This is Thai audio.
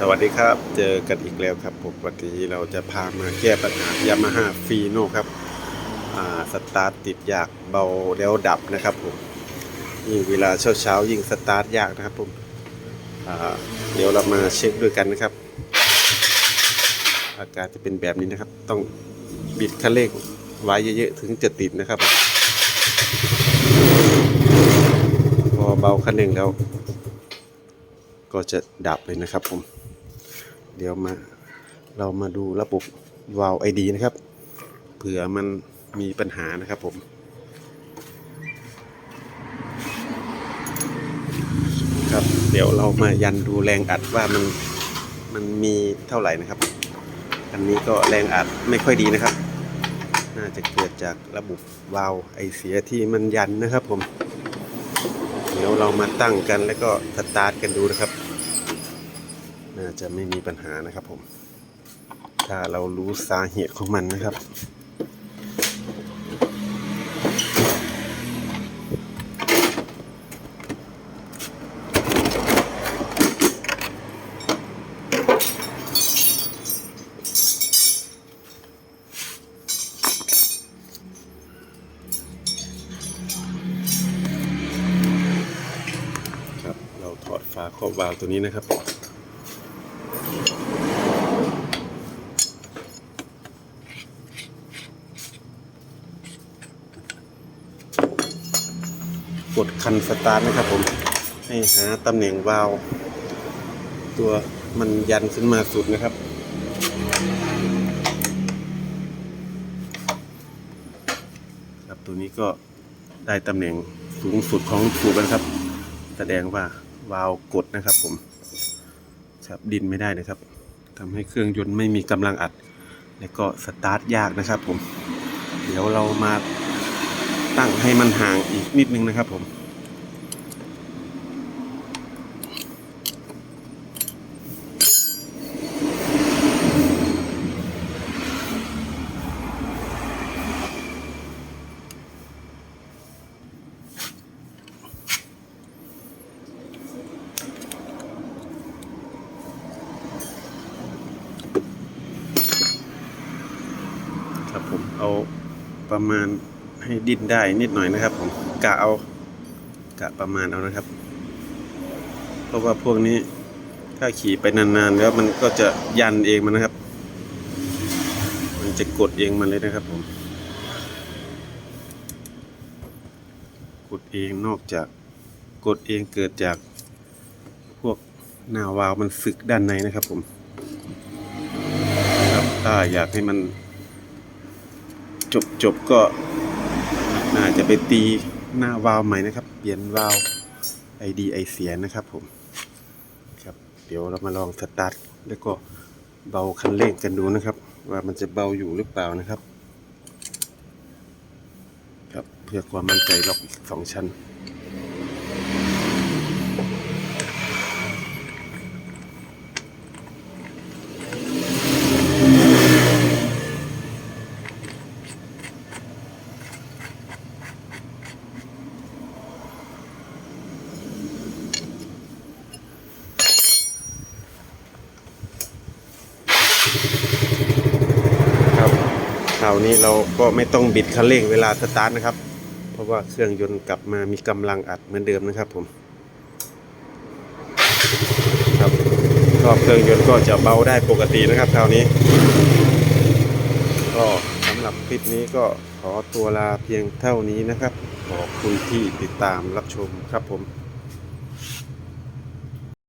สวัสดีครับ เจอกันอีกแล้วครับผมวันนี้เราจะพามาแก้ปัญหายามาฮ่าฟีโน่ครับสตาร์ทติดยากเบาแล้วดับนะครับผมยิ่งเวลาเช้าๆยิ่งสตาร์ทยากนะครับผมเดี๋ยวเรามาเช็คด้วยกันนะครับ อาการจะเป็นแบบนี้นะครับ ต้องบิดคันเร่งไว้เยอะๆถึงจะติดนะครับพอเบาคันเร่งแล้ว ก็จะดับเลยนะครับผม เดี๋ยวมาเรามาดูระบบวาล์วไอดีนะครับ เผื่อมันมีปัญหานะครับผมครับเดี๋ยวเรามายันดูแรงอัดว่ามันมันมีเท่าไหร่นะครับ อันนี้ก็แรงอัดไม่ค่อยดีนะครับ น่าจะเกิดจากระบบวาล์วไอเสียที่มันยันนะครับผม เดี๋ยวเรามาตั้งกันแล้วก็สตาร์ทกันดูนะครับ น่าจะไม่มีปัญหานะครับผม ถ้าเรารู้สาเหตุของมันนะครับครับเราถอดฝาครอบวาล์วตัวนี้นะครับ กดคันสตาร์ทนะครับผมให้หาตำแหน่งวาล์วตัวมันยันขึ้นมาสุดนะครับ ครับตัวนี้ก็ได้ตำแหน่งสูงสุดของสูบแล้วครับ แสดงว่าวาล์วกดนะครับผมครับดินไม่ได้นะครับทำให้เครื่องยนต์ไม่มีกำลังอัด และก็สตาร์ทยากนะครับผม เดี๋ยวเรามา ตั้งให้มันห่างอีกนิดนึงนะครับผมครับผมเอาประมาณ ให้ดิ้นได้นิดหน่อยนะครับผมกะเอากะประมาณเอานะครับ เพราะว่าพวกนี้ถ้าขี่ไปนานๆ แล้วมันก็จะยันเองมันนะครับ มันจะกดเองมันเลยนะครับผมกดเองนอกจากกดเองเกิดจากพวกหน้าวาล์วมันสึกด้านในนะครับผมครับถ้าอยากให้มันจบจบก็ น่าจะไปตีหน้าวาล์วใหม่นะครับ เปลี่ยนวาล์วไอดีไอเสียนะครับผมครับ เดี๋ยวเรามาลองสตาร์ทแล้วก็เบาคันเร่งกันดูนะครับ ว่ามันจะเบาอยู่หรือเปล่านะครับ ครับเพื่อความมั่นใจล็อกอีกสองชั้นาวนี้เราก็ไม่ต้องบิดคันเร่งเวลาสตาร์ทนะครับ เพราะว่าเครื่องยนต์กลับมามีกำลังอัดเหมือนเดิมนะครับผมครับก็เครื่องยนต์ก็จะเบาได้ปกตินะครับคราวนี้ ก็สำหรับคลิปนี้ก็ขอตัวลาเพียงเท่านี้นะครับ ขอบคุณที่ติดตามรับชมครับผม